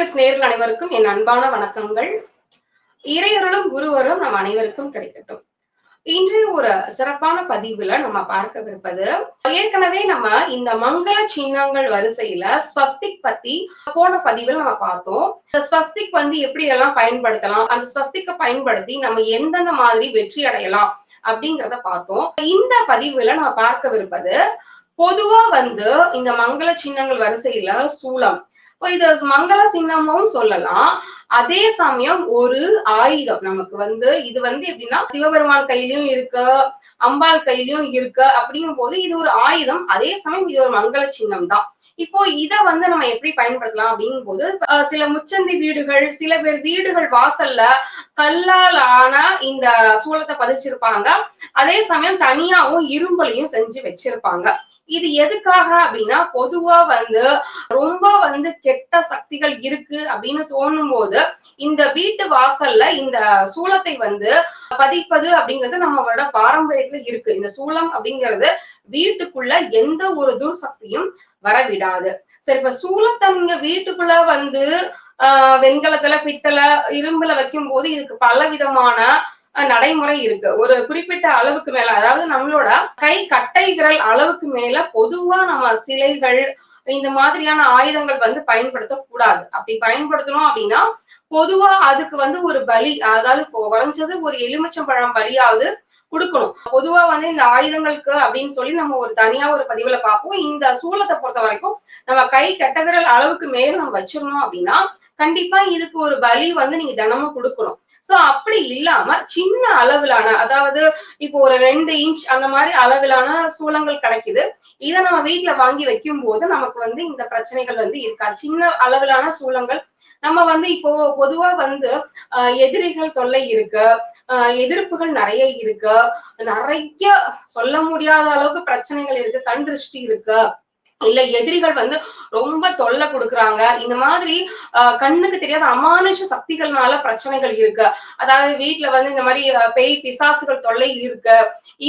Clips நேர்கள் அனைவருக்கும் என் அன்பான வணக்கங்கள். இறையருளும் குருவரும் நம் அனைவருக்கும் கிடைக்கட்டும். இன்றைய ஒரு சிறப்பான பதிவுல நம்ம பார்க்கவிருப்பது ஏற்கனவே நம்ம இந்த மங்கள சின்னங்கள் வரிசையில ஸ்வஸ்திக் பத்தி போன பதிவில் நம்ம பார்த்தோம். இந்த ஸ்வஸ்திக் வந்து எப்படி எல்லாம் பயன்படுத்தலாம்? அந்த ஸ்வஸ்திக்கை பயன்படுத்தி நம்ம எந்தெந்த மாதிரி வெற்றி அடையலாம் அப்படிங்கிறத பார்த்தோம். இந்த பதிவுல நம்ம பார்க்கவிருப்பது பொதுவா வந்து இந்த மங்கள சின்னங்கள் வரிசையில சூலம் இப்போ இத மங்கள சின்னமும் சொல்லலாம். அதே சமயம் ஒரு ஆயுதம் நமக்கு வந்து இது வந்து எப்படின்னா சிவபெருமான் கையிலயும் இருக்கு அம்பாள் கையிலயும் இருக்கு அப்படிங்கும் போது இது ஒரு ஆயுதம். அதே சமயம் இது ஒரு மங்கள சின்னம் தான் இப்போ இத வந்து நம்ம எப்படி பயன்படுத்தலாம் அப்படிங்கும் போது அஹ் சில முச்சந்தி வீடுகள் சில பேர் வீடுகள் வாசல்ல கல்லால் ஆன இந்த சூளத்தை பதிச்சிருப்பாங்க. அதே சமயம் தனியாவும் இரும்பலையும் செஞ்சு வச்சிருப்பாங்க. இது எதுக்காக அப்படின்னா பொதுவா வந்து வந்து கெட்ட சக்திகள் இருக்கு அப்படின்னு தோணும் போது இந்த வீட்டு வாசல்ல இந்த சூளத்தை வந்து பதிப்பது அப்படிங்கிறது நம்மளோட பாரம்பரியத்துல இருக்கு. இந்த சூளம் அப்படிங்கிறது வீட்டுக்குள்ள எந்த ஒரு துர் சக்தியும் வரவிடாது. சரி இப்ப சூளத்தை நீங்க வீட்டுக்குள்ள வந்து ஆஹ் வெண்கலத்துல பித்தளை இரும்புல வைக்கும் போது இதுக்கு பல விதமான நடைமுறை இருக்கு. ஒரு குறிப்பிட்ட அளவுக்கு மேல அதாவது நம்மளோட கை கட்டை விரல் அளவுக்கு மேல பொதுவா நம்ம சிலைகள் இந்த மாதிரியான ஆயுதங்கள் வந்து பயன்படுத்தக்கூடாது. அப்படி பயன்படுத்தணும் அப்படின்னா பொதுவா அதுக்கு வந்து ஒரு பலி அதாவது குறைஞ்சது ஒரு எலுமிச்சம்பழம் பலியாவது கொடுக்கணும். பொதுவா வந்து இந்த ஆயுதங்களுக்கு அப்படின்னு சொல்லி நம்ம ஒரு தனியா ஒரு பதிவுல பார்ப்போம். இந்த சூலத்தை பொறுத்த வரைக்கும் நம்ம கை கட்ட அளவுக்கு மேல நம்ம வச்சிருந்தோம் அப்படின்னா கண்டிப்பா இதுக்கு ஒரு பலி வந்து நீங்க தினமும் கொடுக்கணும். சோ அப்படி இல்லாம சின்ன அளவிலான அதாவது இப்போ ஒரு ரெண்டு இன்ச் அந்த மாதிரி அளவிலான சூளங்கள் கிடைக்குது. இதை நம்ம வீட்டுல வாங்கி வைக்கும் போது நமக்கு வந்து இந்த பிரச்சனைகள் வந்து இருக்கா சின்ன அளவிலான சூளங்கள். நம்ம வந்து இப்போ பொதுவா வந்து அஹ் எதிரிகள் தொல்லை இருக்கு. எதிர்ப்புகள் நிறைய இருக்கு. நிறைய சொல்ல முடியாத அளவுக்கு பிரச்சனைகள் இருக்கு. கண் திருஷ்டி இருக்கு. இல்ல எதிரிகள் வந்து ரொம்ப தொல்லை கொடுக்குறாங்க. இந்த மாதிரி கண்ணுக்கு தெரியாத அமானுஷ சக்திகள்னால பிரச்சனைகள் இருக்கு. அதாவது வீட்டுல வந்து இந்த மாதிரி பேய் பிசாசுகள் தொல்லை இருக்கு.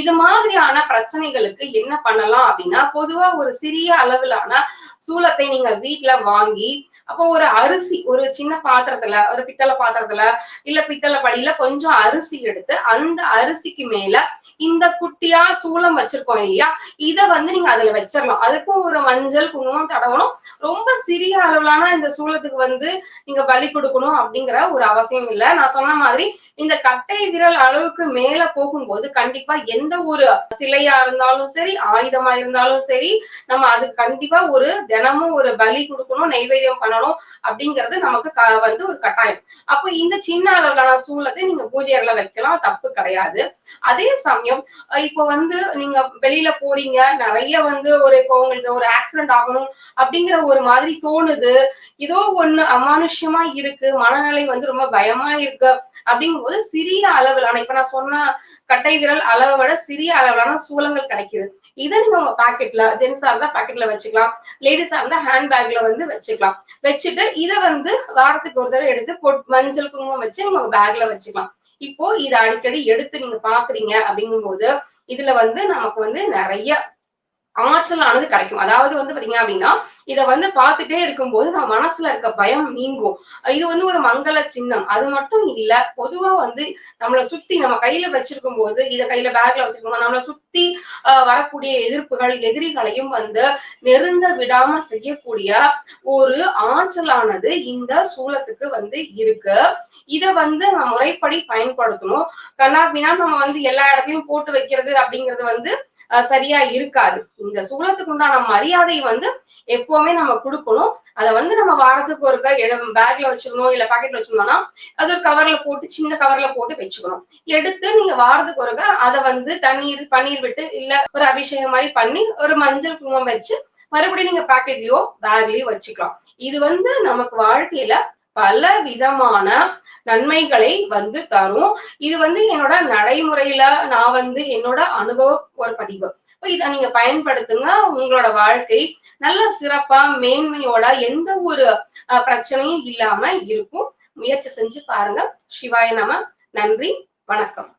இது மாதிரியான பிரச்சனைகளுக்கு என்ன பண்ணலாம் அப்படின்னா பொதுவா ஒரு சிறிய அளவிலான சூலத்தை நீங்க வீட்டுல வாங்கி அப்போ ஒரு அரிசி ஒரு சின்ன பாத்திரத்துல ஒரு பித்தளை பாத்திரத்துல இல்ல பித்தளை படியில கொஞ்சம் அரிசி எடுத்து அந்த அரிசிக்கு மேல இந்த குட்டியா சூளம் வச்சிருக்கோம் இல்லையா? இத வந்து நீங்க அதுல வச்சிடலாம் அதுக்கும் ஒரு மஞ்சள் குங்குமம் தடவணும். ரொம்ப சிறிய அளவிலான இந்த சூளத்துக்கு வந்து நீங்க பலி கொடுக்கணும் அப்படிங்கிற ஒரு அவசியம் இல்லை. நான் சொன்ன மாதிரி இந்த கட்டை விரல் அளவுக்கு மேல போகும்போது கண்டிப்பா எந்த ஒரு சிலையா இருந்தாலும் சரி ஆயுதமா இருந்தாலும் சரி நம்ம அது கண்டிப்பா ஒரு தினமும் ஒரு பலி கொடுக்கணும் நைவேத்தியம் பண்ணணும் அப்படிங்கிறது நமக்கு வந்து ஒரு கட்டாயம். அப்போ இந்த சின்ன அளவிலான சூழலத்தை நீங்க பூஜை அறையில வைக்கலாம் தப்பு கிடையாது. அதே சமயம் இப்போ வந்து நீங்க வெளியில போறீங்க நிறைய வந்து ஒரு இப்போ உங்களுக்கு ஒரு ஆக்சிடென்ட் ஆகணும் அப்படிங்கிற ஒரு மாதிரி தோணுது. ஏதோ ஒண்ணு அமானுஷ்யமா இருக்கு மனநிலை வந்து ரொம்ப பயமா இருக்கு அப்படிங்கும் போது சிறிய அளவிலான இப்ப நான் சொன்ன கட்டை விரல் அளவை விட சிறிய அளவிலான சூழங்கள் கிடைக்குது. இதை நீங்க உங்க பாக்கெட்ல ஜென்ஸா இருந்தா பாக்கெட்ல வச்சுக்கலாம். லேடிஸா இருந்தா ஹேண்ட் பேக்ல வந்து வச்சுக்கலாம். வச்சுட்டு இதை வந்து வாரத்துக்கு ஒரு தடவை எடுத்து மஞ்சள் குங்குமம் வச்சு நீங்க உங்க பேக்ல வச்சுக்கலாம். இப்போ இதை அடிக்கடி எடுத்து நீங்க பாக்குறீங்க அப்படிங்கும் போது இதுல வந்து நமக்கு வந்து நிறைய ஆற்றலானது கிடைக்கும். அதாவது வந்து பாத்தீங்க அப்படின்னா இதை வந்து பார்த்துட்டே இருக்கும்போது நம்ம மனசுல இருக்க பயம் நீங்கும். இது வந்து ஒரு மங்கள சின்னம். அது மட்டும் இல்ல பொதுவா வந்து நம்மளை சுத்தி நம்ம கையில வச்சிருக்கும் போது இதை கையில பேக்ல வச்சிருக்கோம் நம்மளை சுத்தி வரக்கூடிய எதிர்ப்புகள் எதிரிகளையும் வந்து நெருங்க விடாம செய்யக்கூடிய ஒரு ஆற்றலானது இந்த சூலத்துக்கு வந்து இருக்கு. இதை வந்து நம்ம முறைப்படி பயன்படுத்தணும். கண்ணா அப்படின்னா நம்ம வந்து எல்லா இடத்துலயும் போட்டு வைக்கிறது அப்படிங்கிறது வந்து சரியா இருக்காது. இந்த சூழத்துக்கு உண்டான மரியாதை வந்து எப்பவுமே நம்ம கொடுக்கணும். அதை வந்து நம்ம வாரத்துக்கு ஒரு பேக்ல வச்சிருந்தோம் இல்ல பாக்கெட்ல வச்சிருந்தோம்னா அது ஒரு கவர்ல போட்டு சின்ன கவர்ல போட்டு வச்சுக்கணும். எடுத்து நீங்க வாரத்துக்கு ஒருக்க அதை வந்து தண்ணீர் பன்னீர் விட்டு இல்ல ஒரு அபிஷேகம் மாதிரி பண்ணி ஒரு மஞ்சள் குங்குமம் வச்சு மறுபடியும் நீங்க பாக்கெட்லயோ பேக்லயோ வச்சுக்கலாம். இது வந்து நமக்கு வாழ்க்கையில பல விதமான நன்மைகளை வந்து தரும். இது வந்து என்னோட நடைமுறையில நான் வந்து என்னோட அனுபவ ஒரு பதிவு. இதை நீங்க பயன்படுத்துங்க. உங்களோட வாழ்க்கை நல்ல சிறப்பா மேன்மையோட எந்த ஒரு பிரச்சனையும் இல்லாம இருக்கும். முயற்சி செஞ்சு பாருங்க. சிவாய நம. நன்றி. வணக்கம்.